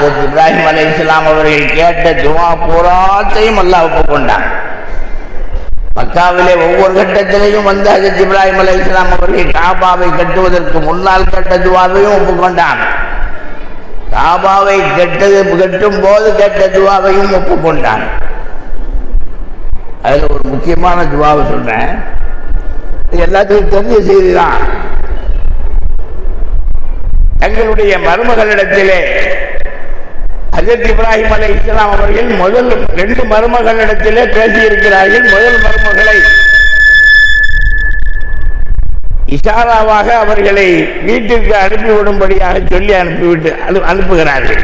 ஹசரத் இப்ராஹிம் அலை இஸ்லாம் அவர்கள் கேட்ட துவா பூராத்தையும் அல்லாஹ் ஒப்புக்கொண்டான் மக்காவிலே ஒவ்வொரு கட்டத்திலையும் வந்து ஹஜரத் இப்ராஹிம் அலை இஸ்லாம் அவர்கள் காபாவை கட்டுவதற்கு முன்னால் கட்ட துவாவையும் ஒப்புக்கொண்டான். காபாவை கெட்டது கட்டும் போது கேட்ட துவாவையும் ஒப்புக்கொண்டான். அதில் ஒரு முக்கியமான துவாவை சொல்றேன். இது எல்லாத்துக்கும் தெரிஞ்ச செய்தி தான். தங்களுடைய மருமகளிடத்திலே ஹஜரத் இப்ராஹிம் அலை இஸ்லாம் அவர்கள் முதல் ரெண்டு மருமகளிடத்திலே பேசியிருக்கிறார்கள். முதல் மருமகளை இஷாராவாக அவர்களை வீட்டிற்கு அனுப்பிவிடும்படியாக சொல்லி அனுப்பிவிட்டு அனுப்புகிறார்கள்.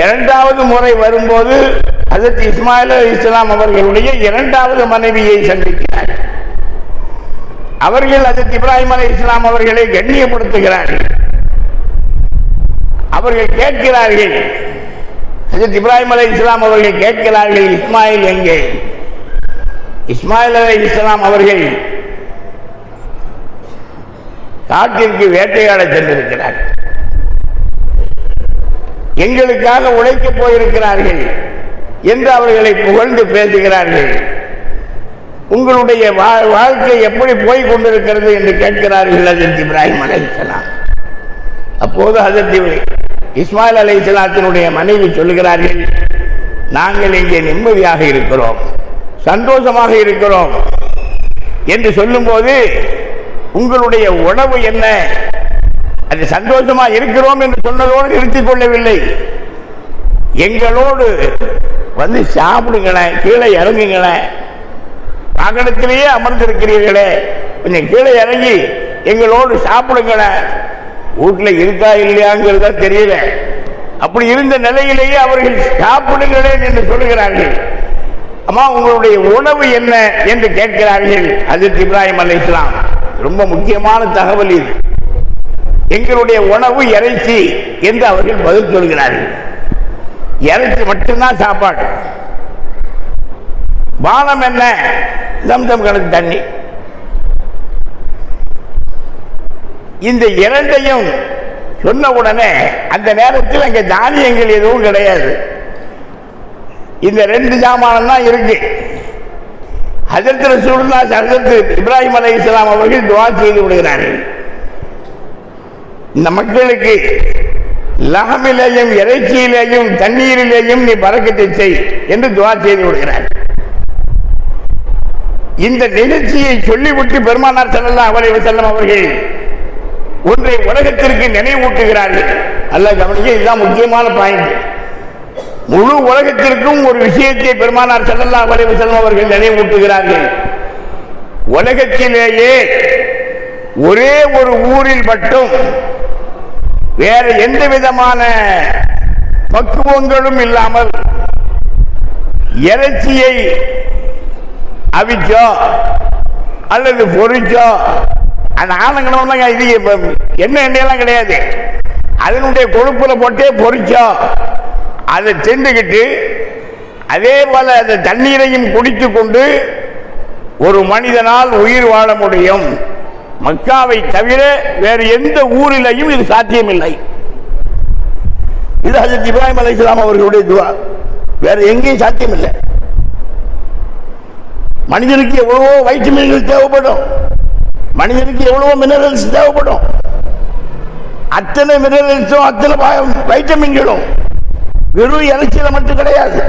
இரண்டாவது முறை வரும்போது ஹஜரத் இஸ்மாயில் இஸ்லாம் அவர்களுடைய இரண்டாவது மனைவியை சந்திக்கிறார். அவர்கள் ஹஜரத் இப்ராஹிம் அலி இஸ்லாம் அவர்களை கண்ணியப்படுத்துகிறார்கள். அவர்கள் கேட்கிறார்கள். ஹஜரத் இப்ராஹிம் அலை இஸ்லாம் அவர்கள் கேட்கிறார்கள் இஸ்மாயில் எங்கே? இஸ்மாயில் அலை இஸ்லாம் அவர்கள் காட்டிற்கு வேட்டையாட சென்றிருக்கிறார். எங்களுக்காக உழைக்கப் போயிருக்கிறார்கள் என்று அவர்களை புகழ்ந்து பேசுகிறார்கள். உங்களுடைய வா- வாழ்க்கை எப்படி போய் கொண்டிருக்கிறது என்று கேட்கிறார்கள் ஹஜரத் இப்ராஹிம் அலை இஸ்லாம் அப்போது ஹஜரத் இஸ்மாயில் அலை இஸ்லாத்தினுடைய மனைவி சொல்கிறார்கள் நாங்கள் இங்கே நிம்மதியாக இருக்கிறோம் சந்தோஷமாக இருக்கிறோம். என்று சொல்லும்போது உங்களுடைய உணவு என்ன? அது சந்தோஷமா இருக்கிறோம் என்று சொன்னதோடு நிறுத்திக் கொள்ளவில்லை. எங்களோடு வந்து சாப்பிடுங்களேன் கீழே இறங்குங்களேன். வாகனத்திலேயே அமர்ந்திருக்கிறீர்களே. கொஞ்சம் கீழே இறங்கி எங்களோடு சாப்பிடுங்களேன். வீட்டில் இருக்கா இல்லையாங்கிறதா தெரியல. அப்படி இருந்த நிலையிலேயே அவர்கள் சாப்பிடுகிறேன் என்று சொல்லுகிறார்கள். அம்மா உங்களுடைய உணவு என்ன என்று கேட்கிறார்கள். ஹஜரத் இப்ராஹிம் அலை இஸ்லாம் ரொம்ப முக்கியமான தகவல் இது. எங்களுடைய உணவு இறைச்சி என்று அவர்கள் பதில் சொல்கிறார்கள். இறைச்சி மட்டும்தான் சாப்பாடு. பானம் என்ன? தம்தம் கணக்கு தண்ணி. இந்த இரண்டையும் சொன்ன உடனே அந்த நேரத்தில் அங்கே தானியங்கள் எதுவும் கிடையாது. இந்த ரெண்டு ஜாமானம் தான் இருக்கு. ஹஜரத் ரசூலுல்லா ஹஜரத் இப்ராஹிம் அலை இஸ்லாம் அவர்கள் துவா செய்து விடுகிறார்கள். இந்த மக்களுக்கு லகமிலேயும் இறைச்சியிலேயும் தண்ணீரிலேயும் நீ பறக்கத்தை செய் என்று துவா செய்து விடுகிறார் இந்த நிகழ்ச்சியை சொல்லிவிட்டு பெருமானார் செல்லல்லா அவரை செல்லம் அவர்கள் ஒன்றை உலகத்திற்கு நினைவூட்டுகிறார்கள். அல்ல கவனிக்க இதுதான் முக்கியமான பாயிண்ட் முழு உலகத்திற்கும் ஒரு விஷயத்தை பெருமானார் செல்லல்லா வரைவு செல்லும் அவர்கள் நினைவூட்டுகிறார்கள். உலகத்திலேயே ஒரே ஒரு ஊரில் மட்டும் வேற எந்த விதமான பக்குவங்களும் இல்லாமல் இறைச்சியை அவிச்சோ அல்லது பொறிச்சோ அந்த ஆனங்கணம்லாம் இது என்ன எண்ணெயெல்லாம் கிடையாது. அதனுடைய கொழுப்புல போட்டே பொறிச்சோம் அதை தின்றுக்கிட்டு அதே போல அந்த தண்ணீரையும் குடித்து கொண்டு ஒரு மனிதனால் உயிர் வாழ முடியும். மக்காவை தவிர வேறு எந்த ஊரிலையும் இது சாத்தியமில்லை. இது ஹஜரத் இப்ராஹிம் இஸ்லாம் அவர்களுடைய துவா. வேற எங்கேயும் சாத்தியமில்லை. மனிதனுக்கு எவ்வளவோ வைட்டமின்கள் தேவைப்படும். மனிதனுக்கு எவ்வளவோ மினரல்ஸ் தேவைப்படும். அத்தனை மினரல்ஸும் அத்தனை வைட்டமின்களும் வெறும் இறைச்சியில மட்டும் கிடையாது.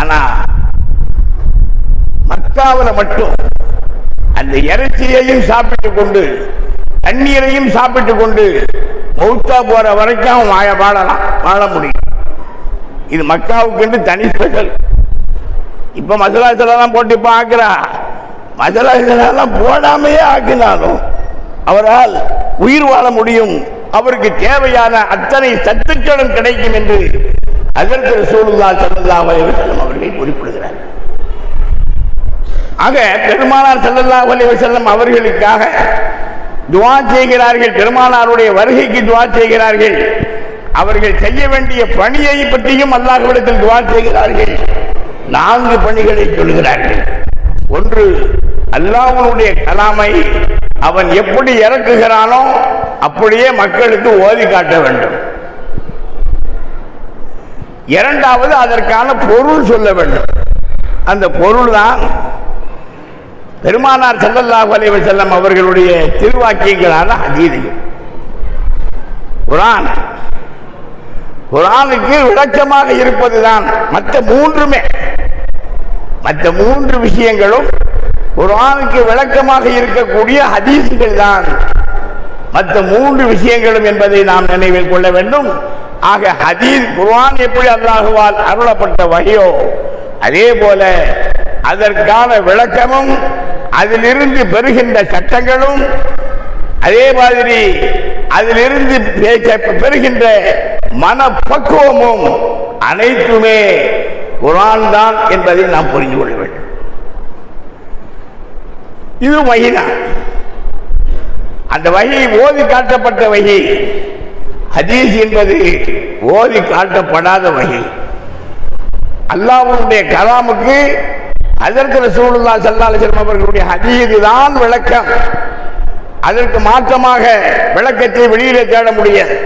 ஆனா மக்காவில் மட்டும் அந்த இறைச்சியையும் சாப்பிட்டு கொண்டு தண்ணீரையும் சாப்பிட்டு கொண்டு மௌத்தா போற வரைக்கும் அவன் வாழ வாழலாம் வாழ முடியும். இது மக்காவுக்கு தனி ஸ்பெஷல். இப்ப மசாலா போட்டு இப்ப ஆக்குறா அதெல்லாம் இதெல்லாம் போடாமையே ஆக்கினாலும் அவரால் உயிர் வாழ முடியும். அவருக்கு தேவையான அத்தனை சத்துக்களும் கிடைக்கும் என்று அதற்கு ரசூலுல்லா செல்லல்லா அலைஹி அவர்கள் குறிப்பிடுகிறார். ஆக பெருமானார் செல்லல்லா அலைஹி அவர்களுக்காக துவா செய்கிறார்கள். பெருமானாருடைய வருகைக்கு துவா செய்கிறார்கள். அவர்கள் செய்ய வேண்டிய பணியை பற்றியும் அல்லாஹ்விடத்தில் துவா செய்கிறார்கள். நான்கு பணிகளை சொல்கிறார்கள். ஒன்று அல்லாவுடைய கலாமை அவன் எப்படி இறக்குகிறானோ அப்படியே மக்களுக்கு ஓதி காட்ட வேண்டும். இரண்டாவது அதற்கான பொருள் சொல்ல வேண்டும். அந்த பொருள் தான் பெருமானார் செல்லல்லாஹு அலைஹி செல்லம் அவர்களுடைய திருவாக்கியங்களான ஹதீதுகள் குரான். குரானுக்கு விளக்கமாக இருப்பதுதான் மற்ற மூன்றுமே. மற்ற மூன்று விஷயங்களும் குரானுக்கு விளக்கமாக இருக்கக்கூடிய ஹதீசுகள் தான். மற்ற மூன்று விஷயங்களும் என்பதை நாம் நினைவில் கொள்ள வேண்டும். ஆக ஹதீஸ் குர்ஆன் எப்படி அல்லாஹுவால் அருளப்பட்ட வகையோ அதே போல அதற்கான விளக்கமும் அதிலிருந்து பெறுகின்ற சட்டங்களும் அதே மாதிரி அதிலிருந்து பெறுகின்ற மனப்பக்குவமும் அனைத்துமே குரான் தான் என்பதை நாம் புரிந்து கொள்ள வேண்டும். இது வகைதான் அந்த வகை ஓதி காட்டப்பட்ட வகை. ஹதீஸ் என்பது ஓதி காட்டப்படாத வகை. அல்லாவுடைய கலாமுக்கு அதற்கு ரசூலுல்லா சல்லால அலைஹி அவர்களுடைய ஹதீது தான் விளக்கம். அதற்கு மாற்றமாக விளக்கத்தை வெளியிலே தேட முடியாது.